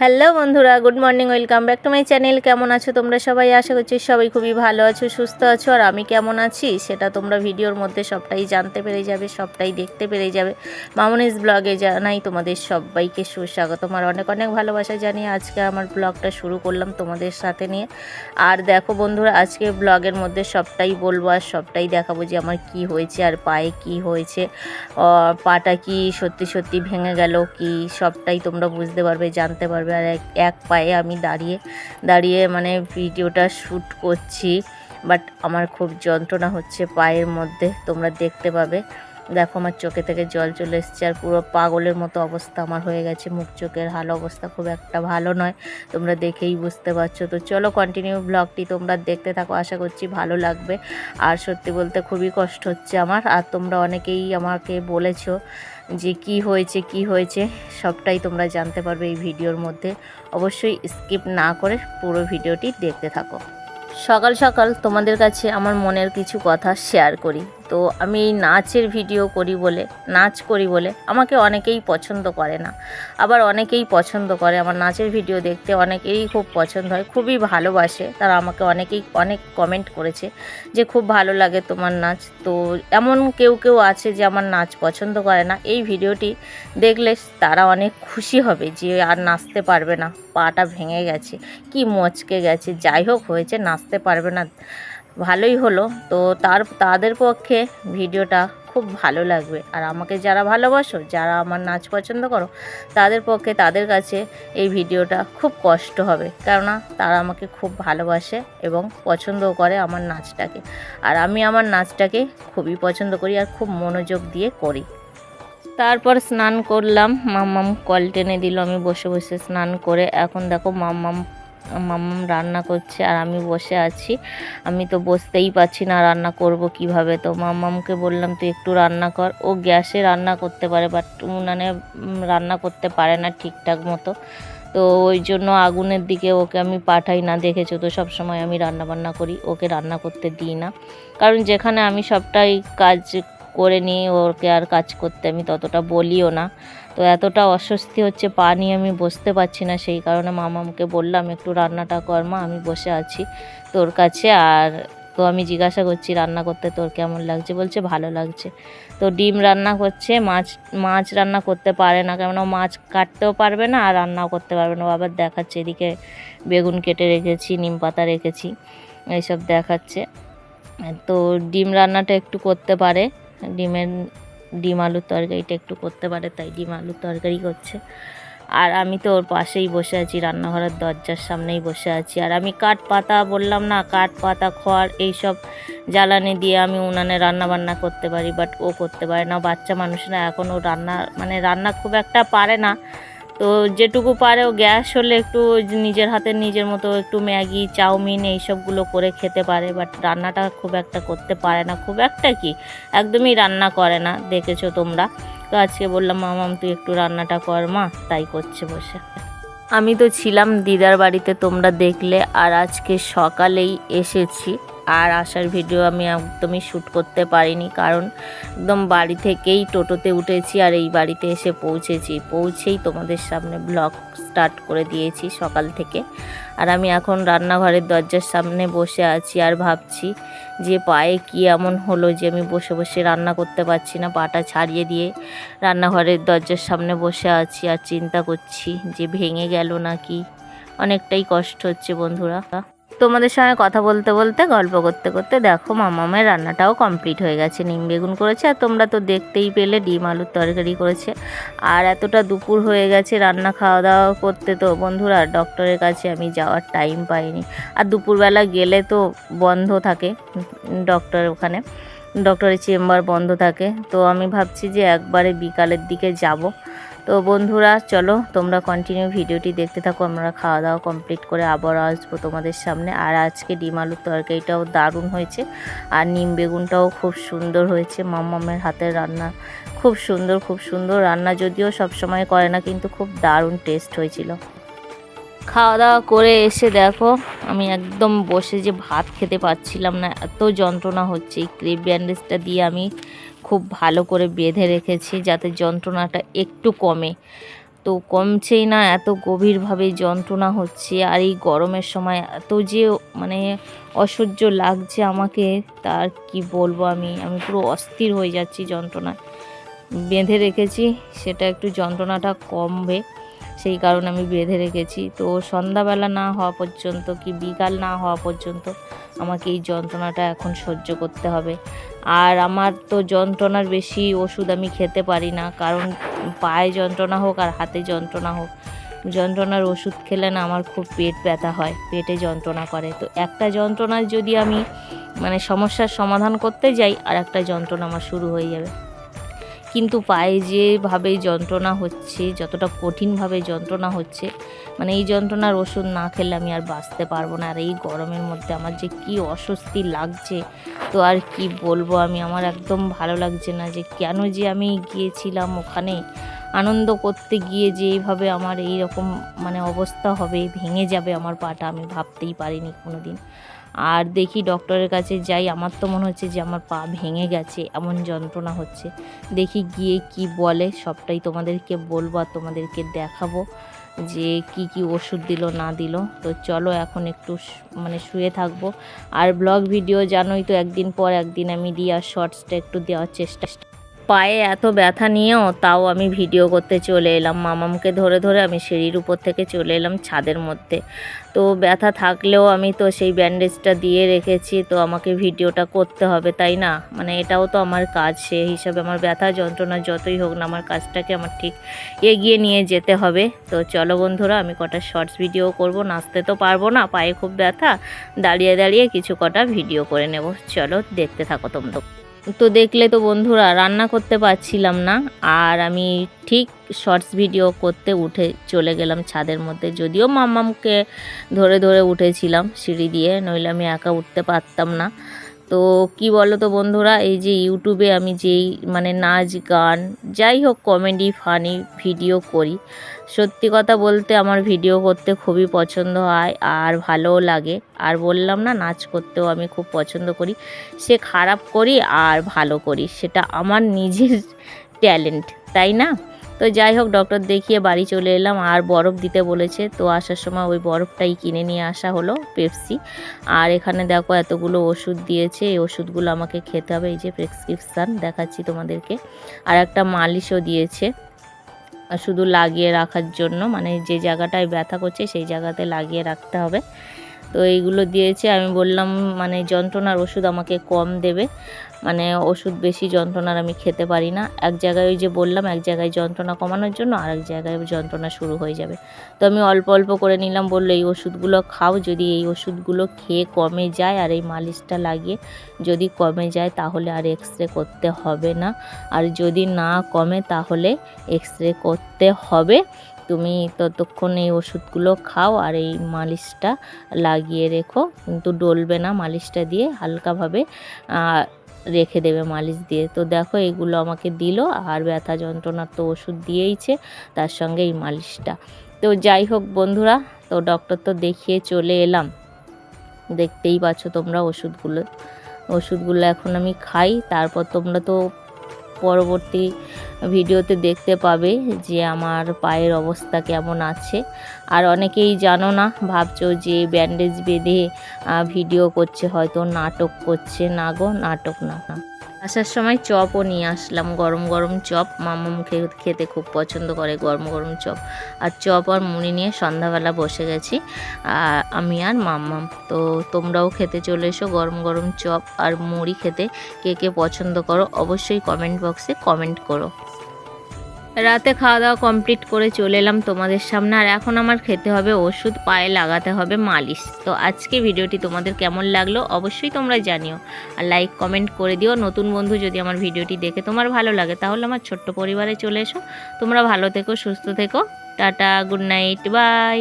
Hello বন্ধুরা, good morning, welcome back to my channel. কেমন আছো তোমরা সবাই? আশা করছি সবাই খুবই ভালো আছো, সুস্থ আছো। আর আমি কেমন আছি? সেটা তোমরা ভিডিওর মধ্যে সবটাই জানতে পেরে যাবে, সবটাই দেখতে পেরে যাবে। মামনিস ব্লগে জানাই তোমাদের সবাইকে সুস্বাগতম। আর অনেক অনেক ভালোবাসা জানিয়ে আজকে আমার ব্লগটা শুরু করলাম তোমাদের সাথে নিয়ে। আর দেখো বন্ধুরা, আজকে ব্লগের মধ্যে সবটাই বলব আর সবটাই দেখাবো যে আমার কি হয়েছে আর পায়ে কি হয়েছে। পাটা কি সত্যি সত্যি ভেঙে গেল কি? সবটাই তোমরা বুঝতে পারবে, জানতে পারবে। আর এক এক পায়ে আমি দাঁড়িয়ে দাঁড়িয়ে মানে ভিডিওটা শ্যুট করছি। বাট আমার খুব যন্ত্রণা হচ্ছে পায়ের মধ্যে, তোমরা দেখতে পাবে। দেখো আমার চোখে থেকে জল চলে এসছে আর পুরো পাগলের মতো অবস্থা আমার হয়ে গেছে। মুখ চোখের হাল অবস্থা খুব একটা ভালো নয়, তোমরা দেখেই বুঝতে পারছ। তো চলো কন্টিনিউ ব্লগটি তোমরা দেখতে থাকো, আশা করছি ভালো লাগবে। আর সত্যি বলতে খুবই কষ্ট হচ্ছে আমার। আর তোমরা অনেকেই আমাকে বলেছ যে কি হয়েছে কি হয়েছে, সবটাই তোমরা জানতে পারবে এই ভিডিওর মধ্যে। অবশ্যই স্কিপ না করে পুরো ভিডিওটি দেখতে থাকো। সকাল সকাল তোমাদের কাছে আমার মনের কিছু কথা শেয়ার করি। তো আমি এই নাচের ভিডিও করি বলে, নাচ করি বলে আমাকে অনেকেই পছন্দ করে না। আবার অনেকেই পছন্দ করে, আমার নাচের ভিডিও দেখতে অনেকেরই খুব পছন্দ হয়, খুবই ভালোবাসে। তারা আমাকে অনেকেই, অনেক কমেন্ট করেছে যে খুব ভালো লাগে তোমার নাচ। তো এমন কেউ কেউ আছে যে আমার নাচ পছন্দ করে না, এই ভিডিওটি দেখলে তারা অনেক খুশি হবে যে আর নাচতে পারবে না, পাটা ভেঙে গেছে, কি মচকে গেছে। যাই হোক, হয়েছে, নাচতে পারবে না। ভালোই হলো। তো তার, তাদের পক্ষে ভিডিওটা খুব ভালো লাগবে। আর আমাকে যারা ভালোবাসো, যারা আমার নাচ পছন্দ করো, তাদের পক্ষে তাদের কাছে এই ভিডিওটা খুব কষ্ট হবে। কেননা তারা আমাকে খুব ভালোবাসে এবং পছন্দও করে আমার নাচটাকে। আর আমি আমার নাচটাকে খুবই পছন্দ করি আর খুব মনোযোগ দিয়ে করি। তারপর স্নান করলাম। মাম্মাম কল টেনে দিল। আমি বসে বসে স্নান করে এখন দেখো মাম্মাম মাম্মাম রান্না করছে আর আমি বসে আছি। আমি তো বসতেই পারছি না রান্না করব কীভাবে। তো মামামকে বললাম, তুই একটু রান্না কর। ও গ্যাসে রান্না করতে পারে বাট উনানে রান্না করতে পারে না ঠিকঠাক মতো। তো ওই জন্য আগুনের দিকে ওকে আমি পাঠাই না। দেখেছ তো সব সময় আমি রান্না বান্না করি, ওকে রান্না করতে দিই না। কারণ যেখানে আমি সবটাই কাজ করে নিই, ওকে আর কাজ করতে আমি ততটা বলিও না। তো এতটা অস্বস্তি হচ্ছে, পা নিয়ে আমি বসতে পারছি না। সেই কারণে মামাকে বললাম, একটু রান্নাটা কর মা, আমি বসে আছি তোর কাছে। আর তো আমি জিজ্ঞাসা করছি, রান্না করতে তোর কেমন লাগছে? বলছে, ভালো লাগছে। তো ডিম রান্না করছে, মাছ মাছ রান্না করতে পারে না কেননা মাছ কাটতেও পারবে না আর রান্নাও করতে পারবে না। আবার দেখাচ্ছে, এদিকে বেগুন কেটে রেখেছি, নিম পাতা রেখেছি, এইসব দেখাচ্ছে। তো ডিম রান্নাটা একটু করতে পারে, ডিমের ডিম আলুর তরকারিটা একটু করতে পারে, তাই ডিম আলুর তরকারি করছে। আর আমি তো ওর পাশেই বসে আছি, রান্নাঘরের দরজার সামনেই বসে আছি। আর আমি কাঠ পাতা বললাম না, কাঠ পাতা, খড় এইসব জ্বালানি দিয়ে আমি উনানে রান্না বান্না করতে পারি বাট ও করতে পারে না। বাচ্চা মানুষরা এখন ও রান্না মানে রান্না খুব একটা পারে না। তো যেটুকু পারে ও গ্যাস হলে একটু নিজের হাতে নিজের মতো একটু ম্যাগি, চাউমিন এইসবগুলো করে খেতে পারে বাট রান্নাটা খুব একটা করতে পারে না। খুব একটা কি, একদমই রান্না করে না, দেখেছ তোমরা? তো আজকে বললাম, মামাম, তুই একটু রান্নাটা কর মা। তাই করছে বসে। আমি তো ছিলাম দিদার বাড়িতে, তোমরা দেখলে, আর আজকে সকালেই এসেছি। আর আসার ভিডিও আমি একদমই শ্যুট করতে পারিনি, কারণ একদম বাড়ি থেকেই টোটোতে উঠেছি আর এই বাড়িতে এসে পৌঁছেছি। পৌঁছেই তোমাদের সামনে ব্লগ স্টার্ট করে দিয়েছি সকাল থেকে। আর আমি এখন রান্নাঘরের দরজার সামনে বসে আছি আর ভাবছি যে পায়ে কি এমন হলো যে আমি বসে বসে রান্না করতে পারছি না, পাটা ছাড়িয়ে দিয়ে রান্নাঘরের দরজার সামনে বসে আছি আর চিন্তা করছি যে ভেঙে গেল নাকি? অনেকটাই কষ্ট হচ্ছে বন্ধুরা। তোমাদের সঙ্গে কথা বলতে বলতে, গল্প করতে করতে দেখো মামামের রান্নাটাও কমপ্লিট হয়ে গেছে। নিম বেগুন করেছে, আর তোমরা তো দেখতেই পেলে ডিম আলুর তরকারি করেছে। আর এতটা দুপুর হয়ে গেছে রান্না খাওয়া দাওয়া করতে তো। বন্ধুরা ডক্টরের কাছে আমি যাওয়ার টাইম পাইনি। আর দুপুরবেলা গেলে তো বন্ধ থাকে ডক্টর ওখানে ডক্টরের চেম্বার বন্ধ থাকে। তো আমি ভাবছি যে একবারে বিকালের দিকে যাব। তো বন্ধুরা, চলো তোমরা কন্টিনিউ ভিডিওটি দেখতে থাকো, আমরা খাওয়া দাওয়া কমপ্লিট করে আবার আসব তোমাদের সামনে। আর আজকে ডিম আলুর তরকারিটাও দারুণ হয়েছে, আর নিম বেগুনটাও খুব সুন্দর হয়েছে মাম্মামের হাতের রান্না খুব সুন্দর খুব সুন্দর। রান্না যদিও সব সময় করে না, কিন্তু খুব দারুণ টেস্ট হয়েছিল। খাওয়া দাওয়া করে এসে দেখো, আমি একদম বসে যে ভাত খেতে পারছিলাম না, এত যন্ত্রণা হচ্ছে। এই ক্রেপ ব্যান্ডেজটা দিয়ে আমি খুব ভালো করে বেঁধে রেখেছি যাতে যন্ত্রণাটা একটু কমে। তো কমছেই না, এত গভীরভাবে যন্ত্রণা হচ্ছে আর এই গরমের সময় এত যে মানে অসহ্য লাগছে আমাকে, তার কি বলব আমি? আমি পুরো অস্থির হয়ে যাচ্ছি যন্ত্রণায়। বেঁধে রেখেছি, সেটা একটু যন্ত্রণাটা কমবে। সেই কারণে আমি বেঁধে রেখেছি। তো সন্ধ্যাবেলা না হওয়া পর্যন্ত কি বিকাল না হওয়া পর্যন্ত আমাকে এই যন্ত্রণাটা এখন সহ্য করতে হবে। আর আমার তো যন্ত্রণার বেশি ওষুধ আমি খেতে পারি না, কারণ পায়ে যন্ত্রণা হোক আর হাতে যন্ত্রণা হোক, যন্ত্রণার ওষুধ খেলে না আমার খুব পেট ব্যথা হয়, পেটে যন্ত্রণা করে। তো একটা যন্ত্রণার যদি আমি মানে সমস্যার সমাধান করতে যাই আর একটা যন্ত্রণা আমার শুরু হয়ে যাবে। কিন্তু পায়ে যেভাবে যন্ত্রণা হচ্ছে, যতটা কঠিনভাবে যন্ত্রণা হচ্ছে মানে এই যন্ত্রণার ওষুধ না খেলে আমি আর বাঁচতে পারব না। আর এই গরমের মধ্যে আমার যে কি অস্বস্তি লাগছে, তো আর কি বলব আমি? আমার একদম ভালো লাগছে না যে কেন যে আমি গিয়েছিলাম ওখানে, আনন্দ করতে গিয়ে যে এইভাবে আমার এই রকম মানে অবস্থা হবে, ভেঙে যাবে আমার পাটা আমি ভাবতেই পারিনি কোনো দিন আর দেখি ডক্টরের কাছে যাই। আমার তো মনে হচ্ছে যে আমার পা ভেঙে গেছে, এমন যন্ত্রণা হচ্ছে। দেখি গিয়ে কি বলে, সবটাই তোমাদেরকে বলব আর তোমাদেরকে দেখাবো যে কি কি ওষুধ দিল, না দিল। তো চলো এখন একটু মানে শুয়ে থাকব। আর ব্লগ ভিডিও জানোই তো, একদিন পর একদিন আমি দিই আর শর্টসটা একটু দেওয়ার চেষ্টা পায়ে এত ব্যথা নিয়েও তাও আমি ভিডিও করতে চলে এলাম। মামামকে ধরে ধরে আমি সিঁড়ির উপর থেকে চলে এলাম ছাদের মধ্যে। তো ব্যথা থাকলেও আমি তো সেই ব্যান্ডেজটা দিয়ে রেখেছি, তো আমাকে ভিডিওটা করতে হবে, তাই না? মানে এটাও তো আমার কাজ সে হিসাবে আমার ব্যথা যন্ত্রণা যতই হোক না, আমার কাজটাকে আমার ঠিক এগিয়ে নিয়ে যেতে হবে। তো চলো বন্ধুরা, আমি কটা শর্টস ভিডিও করব, নাচতে তো পারব না, পায়ে খুব ব্যথা, দাঁড়িয়ে দাঁড়িয়ে কিছু কটা ভিডিও করে নেব। চলো দেখতে থাকো তোমরা। তো দেখলে তো বন্ধুরা, রান্না করতে পারছিলাম না। আর আমি ঠিক শর্টস ভিডিও করতে উঠে চলে গেলাম ছাদের মধ্যে। যদিও মাম্মামকে ধরে ধরে উঠেছিলাম সিঁড়ি দিয়ে, নইলে আমি একা উঠতে পারতাম না। তো কি বলো তো বন্ধুরা, এই যে ইউটিউবে আমি যেই মানে নাচ, গান, যাই হোক কমেডি ফানি ভিডিও করি, সত্যি কথা বলতে আমার ভিডিও করতে খুবই পছন্দ হয় আর ভালোও লাগে। আর বললাম না, নাচ করতেও আমি খুব পছন্দ করি, সে খারাপ করি আর ভালো করি, সেটা আমার নিজের ট্যালেন্ট তাই না? তো যাই হোক ডক্টর দেখিয়ে বাড়ি চলে এলাম। আর বরফ দিতে বলেছে, তো আসার সময় ওই বরফটাই কিনে নিয়ে আসা হলো পেপসি আর এখানে দেখো এতগুলো ওষুধ দিয়েছে, এই ওষুধগুলো আমাকে খেতে হবে, এই যে প্রেসক্রিপশান দেখাচ্ছি তোমাদেরকে। আর একটা মালিশও দিয়েছে শুধু লাগিয়ে রাখার জন্য মানে যে জায়গাটায় ব্যথা করছে, সেই জায়গাতে লাগিয়ে রাখতে হবে। তো এইগুলো দিয়েছে। আমি বললাম মানে যন্ত্রণার ওষুধ আমাকে কম দেবে। মানে ওষুধ বেশি যন্ত্রণার আমি খেতে পারি না। এক জায়গায় ওই যে বললাম, এক জায়গায় যন্ত্রণা কমানোর জন্য আর এক জায়গায় যন্ত্রণা শুরু হয়ে যাবে। তো আমি অল্প অল্প করে নিলাম, বলল এই ওষুধগুলো খাও, যদি এই ওষুধগুলো খেয়ে কমে যায় আর এই মালিশটা লাগিয়ে যদি কমে যায় তাহলে আর এক্স রে করতে হবে না। আর যদি না কমে তাহলে এক্স রে করতে হবে। তুমি ততক্ষণ এই ওষুধগুলো খাও আর এই মালিশটা লাগিয়ে রেখো। কিন্তু ডলবে না মালিশটা দিয়ে, হালকাভাবে রেখে দেবে মালিশ দিয়ে। তো দেখো এগুলো আমাকে দিল আর ব্যথা যন্ত্রণার তো ওষুধ দিয়েইছে তার সঙ্গে এই মালিশটা। তো যাই হোক বন্ধুরা, তো ডক্টর তো দেখিয়ে চলে এলাম। দেখতেই পাচ্ছ তোমরা ওষুধগুলো। ওষুধগুলো এখন আমি খাই, তারপর তোমরা তো পরবর্তী ভিডিওতে দেখতে পাবে যে আমার পায়ের অবস্থা কেমন আছে। আর অনেকেই জানো না, ভাবছ যে ব্যান্ডেজ বেঁধে ভিডিও করছে, হয়তো নাটক করছে। না গো, নাটক না। আসার সময় চপও নিয়ে আসলাম, গরম গরম চপ। মামা মুখে খেতে খুব পছন্দ করে গরম গরম চপ। আর চপ আর মুড়ি নিয়ে সন্ধ্যাবেলা বসে গেছি, আর আমি আর মাম্মাম। তো তোমরাও খেতে চলে এসো গরম গরম চপ আর মুড়ি খেতে। কে কে পছন্দ করো অবশ্যই কমেন্ট বক্সে কমেন্ট করো। রাতে খাওয়া দাওয়া কমপ্লিট করে চলে এলাম তোমাদের সামনে। আর এখন আমার খেতে হবে ওষুধ, পায়ে লাগাতে হবে মালিশ। তো আজকে ভিডিওটি তোমাদের কেমন লাগল অবশ্যই তোমরা জানিও। আর লাইক কমেন্ট করে দিও। নতুন বন্ধু যদি আমার ভিডিওটি দেখে তোমার ভালো লাগে, তাহলে আমার ছোট্ট পরিবারে চলে এসো। তোমরা ভালো থেকো, সুস্থ থেকো। Tata good night bye